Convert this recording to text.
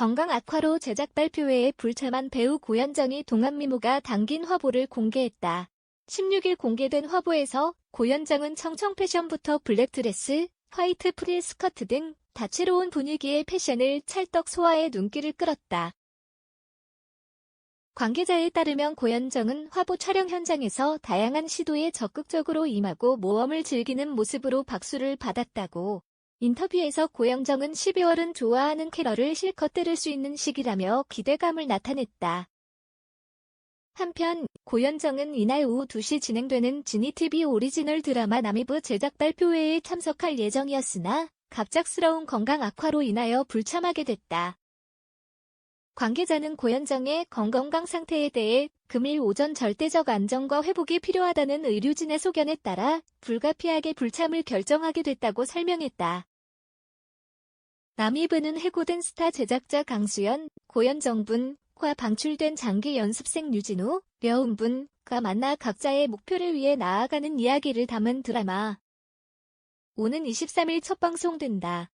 건강 악화로 제작 발표회에 불참한 배우 고현정이 동안미모가 담긴 화보를 공개했다. 16일 공개된 화보에서 고현정은 청청 패션부터 블랙드레스, 화이트 프릴 스커트 등 다채로운 분위기의 패션을 찰떡 소화해 눈길을 끌었다. 관계자에 따르면 고현정은 화보 촬영 현장에서 다양한 시도에 적극적으로 임하고 모험을 즐기는 모습으로 박수를 받았다고 인터뷰에서 고영정은 12월은 좋아하는 캐럴을 실컷 들을 수 있는 시기라며 기대감을 나타냈다. 한편 고현정은 이날 오후 2시 진행되는 지니TV 오리지널 드라마 남이부 제작 발표회에 참석할 예정이었으나 갑작스러운 건강 악화로 인하여 불참하게 됐다. 관계자는 고현정의 건강 상태에 대해 금일 오전 절대적 안정과 회복이 필요하다는 의료진의 소견에 따라 불가피하게 불참을 결정하게 됐다고 설명했다. 남이부는 해고된 스타 제작자 강수연, 고현정분과 방출된 장기 연습생 유진호, 려운분과 만나 각자의 목표를 위해 나아가는 이야기를 담은 드라마. 오는 23일 첫 방송된다.